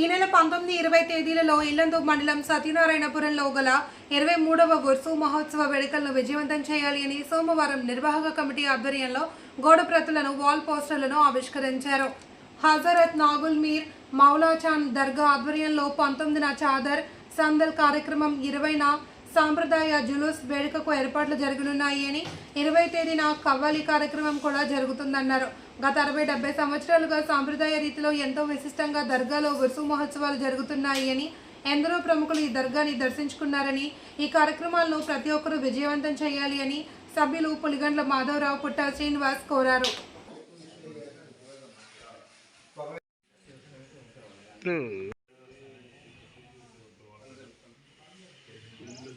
ఈ నెల పంతొమ్మిది ఇరవై తేదీలలో ఇల్లందు మండలం సత్యనారాయణపురంలో గల ఇరవై మూడవ వర్సు మహోత్సవ వేడుకలను విజయవంతం చేయాలి అని సోమవారం నిర్వాహక కమిటీ ఆధ్వర్యంలో గోడ ప్రతులను వాల్ పోస్టర్లను ఆవిష్కరించారు. హజరత్ నాగుల్ మీర్ మౌలాచాన్ దర్గా ఆధ్వర్యంలో పంతొమ్మిదిన చాదర్ సందల్ కార్యక్రమం ఇరవైన సాంప్రదాయ జులూస్ వేడుకకు ఏర్పాట్లు జరగనున్నాయి అని ఇరవై తేదీన కవ్వాలి కార్యక్రమం కూడా జరుగుతుందన్నారు. గత అరవై డెబ్బై సంవత్సరాలుగా సాంప్రదాయ రీతిలో ఎంతో విశిష్టంగా దర్గాలో ఉరుసు మహోత్సవాలు జరుగుతున్నాయి అని ఎందరో ప్రముఖులు ఈ దర్గాని దర్శించుకున్నారని ఈ కార్యక్రమాలను ప్రతి ఒక్కరూ విజయవంతం చేయాలి అని సభ్యులు పులిగండ్ల మాధవరావు పుట్ట శ్రీనివాస్ కోరారు.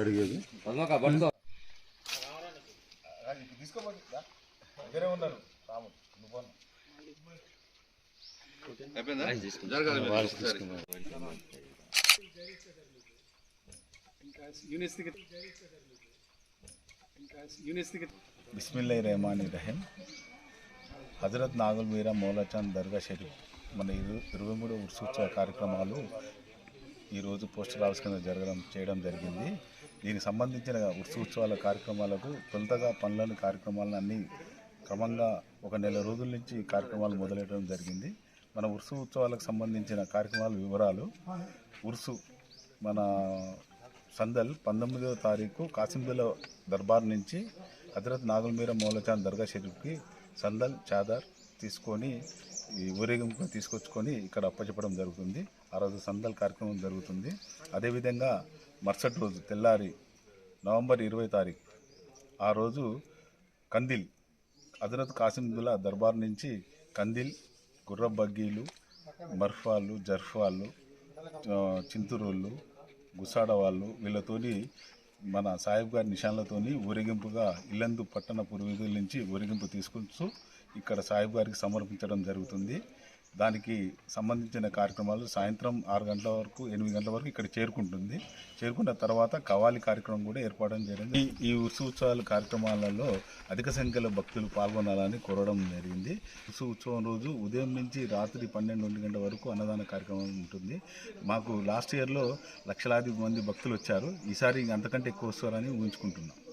అడిగేది? ఒకసారి. బిస్మిల్లా రెహమాన్ రహీం హజరత్ నాగుల్ మీరా. మౌలాచాంద్ దర్గా షరీఫ్. మన ఇరు ఇరవై మూడు ఉత్సవ కార్యక్రమాలు ఈరోజు పోస్టర్ ఆవిష్కరణ జరగడం చేయడం జరిగింది. దీనికి సంబంధించిన ఉత్సవాల కార్యక్రమాలకు తొలుతగా పనులను కార్యక్రమాలను అన్ని క్రమంగా ఒక నెల రోజుల నుంచి కార్యక్రమాలు మొదలెట్టడం జరిగింది. మన ఉర్సు ఉత్సవాలకు సంబంధించిన కార్యక్రమాల వివరాలు ఉర్సు మన సందల్ పంతొమ్మిదవ తారీఖు కాసింబుల దర్బార్ నుంచి హజరత్ నాగుల్మీర మౌలచాంద్ దర్గా షరీఫ్కి సందల్ చాదర్ తీసుకొని ఈ ఊరేగింపు తీసుకొచ్చుకొని ఇక్కడ అప్పచెప్పడం జరుగుతుంది. ఆ రోజు సందల్ కార్యక్రమం జరుగుతుంది. అదేవిధంగా మరుసటి రోజు తెల్లారి నవంబర్ ఇరవై తారీఖు ఆ రోజు కందిల్ హజరత్ కాసిందుల్లా దర్బార్ నుంచి కందిల్ గుర్ర బగ్గీలు మర్ఫాళ్ళు జర్ఫాళ్ళు చింతురోళ్ళు గుసాడ వాళ్ళు వీళ్ళతోని మన సాహిబ్ గారి నిషాన్లతోని ఊరేగింపుగా ఇల్లందు పట్టణ పూర్వీకుల నుంచి ఊరేగింపు తీసుకొచ్చు ఇక్కడ సాహిబ్ గారికి సమర్పించడం జరుగుతుంది. దానికి సంబంధించిన కార్యక్రమాలు సాయంత్రం ఆరు గంటల వరకు ఎనిమిది గంటల వరకు ఇక్కడ చేరుకుంటుంది. చేరుకున్న తర్వాత కవాలి కార్యక్రమం కూడా ఏర్పడడం జరిగింది. ఈ- ఈ ఉత్సవాల కార్యక్రమాలలో అధిక సంఖ్యలో భక్తులు పాల్గొనాలని కోరడం జరిగింది. ఉత్సవ ఉత్సవం రోజు ఉదయం నుంచి రాత్రి పన్నెండు ఒంటి గంటల వరకు అన్నదాన కార్యక్రమం ఉంటుంది. మాకు లాస్ట్ ఇయర్లో లక్షలాది మంది భక్తులు వచ్చారు. ఈసారి అంతకంటే ఎక్కువ వస్తారని ఊహించుకుంటున్నాం.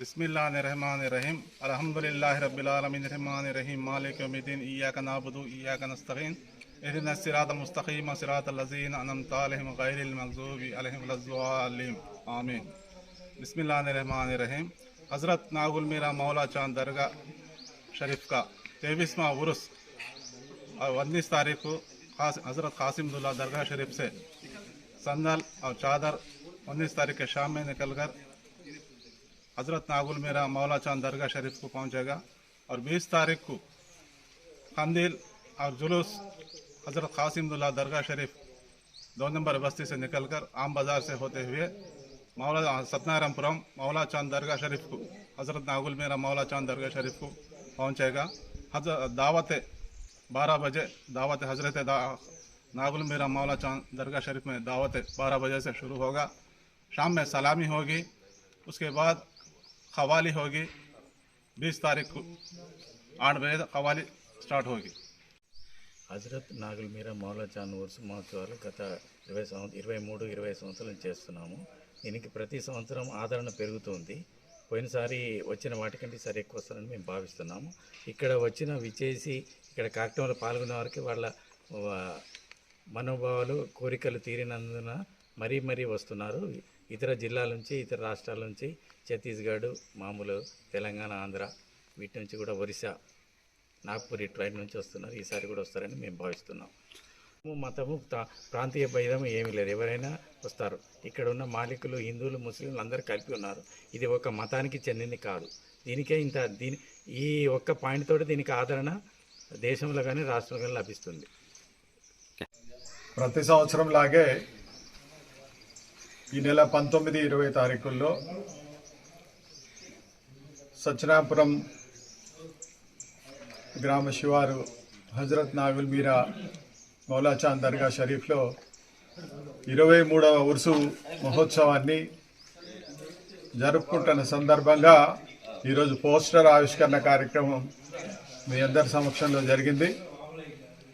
بسم اللہ الرحمن الرحیم۔ الحمدللہ رب العالمین الرحمن الرحیم۔ مالک یوم الدین۔ ایاک نعبد ایاک نستغین اهدنا الصراط المستقیم۔ صراط الذین انعمت علیہم غیر المغضوب علیہم ولا الضالین۔ آمین۔ بسم اللہ الرحمن الرحیم۔ حضرت ناغل میرا مولا چاند درگاہ شریف کا تیویسواں عرس، اور انیس تاریخ کو حضرت قاسم اللہ درگاہ شریف سے۔ سندل اور چادر انیس تاریخ کے شام میں نکل کر हज़रत नागुल मेरा मौला चाँद दरगाह शरीफ को पहुंचेगा और 20 तारीख को कंदील और जुलूस हज़रत कासिमदुल्ला दरगाह शरीफ दो नंबर बस्ती से निकलकर आम बाज़ार से होते हुए मौला सत्यनारायणपुरम मौला चाँद दरगाह शरीफ को हज़रत नागुल मेरा मौला चाँद दरगाह शरीफ को पहुंचेगा। हज दावत बारह बजे दावत हज़रत दा, नागुल मेरा मौला चाँद दरगाह शरीफ में दावत बारह बजे से शुरू होगा। शाम में सलामी होगी। उसके बाद खवाली होगी बीस तारीख को आठ बजे तक खवाली स्टार्ट होगी హజరత్ నాగుల్ మీరా మౌలాచాన్ ఉర్స్ మహోత్సవాలు గత ఇరవై సంవత్సరం ఇరవై మూడు ఇరవై సంవత్సరాలు చేస్తున్నాము దీనికి ప్రతి సంవత్సరం ఆదరణ పెరుగుతుంది పోయినసారి వచ్చిన వాటికంటే సరి ఎక్కువ వస్తారని మేము భావిస్తున్నాము ఇక్కడ వచ్చిన విచేసి ఇక్కడ కార్యక్రమంలో పాల్గొన్న వారికి వాళ్ళ ఆ, మనోభావాలు కోరికలు తీరినందున మరీ మరీ వస్తున్నారు. ఇతర జిల్లాల నుంచి ఇతర రాష్ట్రాల నుంచి ఛత్తీస్గఢ్ మామూలు తెలంగాణ ఆంధ్ర వీటి నుంచి కూడా ఒరిస్సా నాగ్పూర్ ట్రైన్ నుంచి వస్తున్నారు. ఈసారి కూడా వస్తారని మేము భావిస్తున్నాం. మతము ప్రా- ప్రాంతీయ భేదం ఏమీ లేదు. ఎవరైనా వస్తారు. ఇక్కడ ఉన్న మాలికులు హిందువులు ముస్లింలు అందరూ కలిపి ఉన్నారు. ఇది ఒక మతానికి చెందింది కాదు. దీనికే ఇంత దీని ఈ ఒక్క పాయింట్ తోటి దీనికి ఆదరణ దేశంలో కానీ రాష్ట్రంలో కానీ లభిస్తుంది. ప్రతి సంవత్సరం లాగే ఈ నెల పంతొమ్మిది ఇరవై తారీఖుల్లో సత్యనాపురం గ్రామ శివారు హజరత్ నాగుల్ మీరా మౌలాచాంద్ దర్గా షరీఫ్లో ఇరవై మూడవ ఉరుసు మహోత్సవాన్ని జరుపుకుంటున్న సందర్భంగా ఈరోజు పోస్టర్ ఆవిష్కరణ కార్యక్రమం మీ అందరి సమక్షంలో జరిగింది.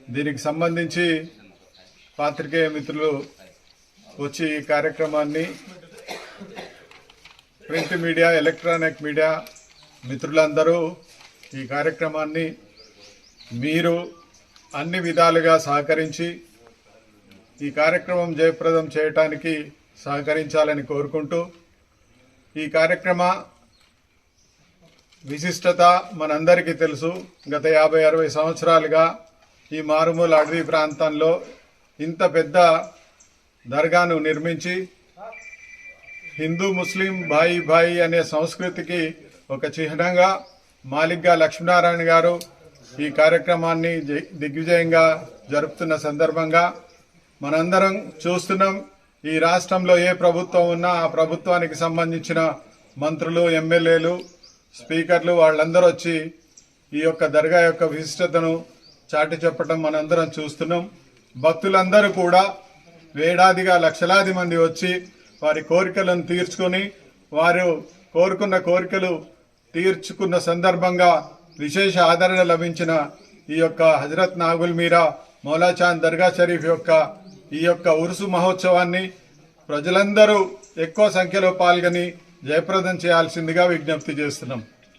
దీనికి సంబంధించి పాత్రికేయ మిత్రులు వచ్చి ఈ కార్యక్రమాన్ని ప్రింట్ మీడియా ఎలక్ట్రానిక్ మీడియా మిత్రులందరూ ఈ కార్యక్రమాన్ని మీరు అన్ని విధాలుగా సహకరించి ఈ కార్యక్రమం జయప్రదం చేయటానికి సహకరించాలని కోరుకుంటూ ఈ కార్యక్రమ విశిష్టత మనందరికీ తెలుసు. గత యాభై అరవై సంవత్సరాలుగా ఈ మారుమూల అడవి ప్రాంతంలో ఇంత పెద్ద దర్గాను నిర్మించి హిందూ ముస్లిం భాయి భాయి అనే సంస్కృతికి ఒక చిహ్నంగా మాలిగ్గా లక్ష్మీనారాయణ గారు ఈ కార్యక్రమాన్ని దిగ్విజయంగా జరుపుతున్న సందర్భంగా మనందరం చూస్తున్నాం ఈ రాష్ట్రంలో ఏ ప్రభుత్వం ఉన్నా ఆ ప్రభుత్వానికి సంబంధించిన మంత్రులు ఎమ్మెల్యేలు స్పీకర్లు వాళ్ళందరూ వచ్చి ఈ యొక్క దర్గా యొక్క విశిష్టతను చాటి చెప్పటం మనందరం చూస్తున్నాం. భక్తులందరూ కూడా వేడాదిగా లక్షలాది మంది వచ్చి వారి కోరికలను తీర్చుకొని వారు కోరుకున్న కోరికలు తీర్చుకున్న సందర్భంగా విశేష ఆదరణ లభించిన ఈ యొక్క హజరత్ నాగుల్ మీరా మౌలాచాంద్ దర్గా షరీఫ్ యొక్క ఈ యొక్క ఉరుసు మహోత్సవాన్ని ప్రజలందరూ ఎక్కువ సంఖ్యలో పాల్గొని జయప్రదం చేయాల్సిందిగా విజ్ఞప్తి చేస్తున్నాం.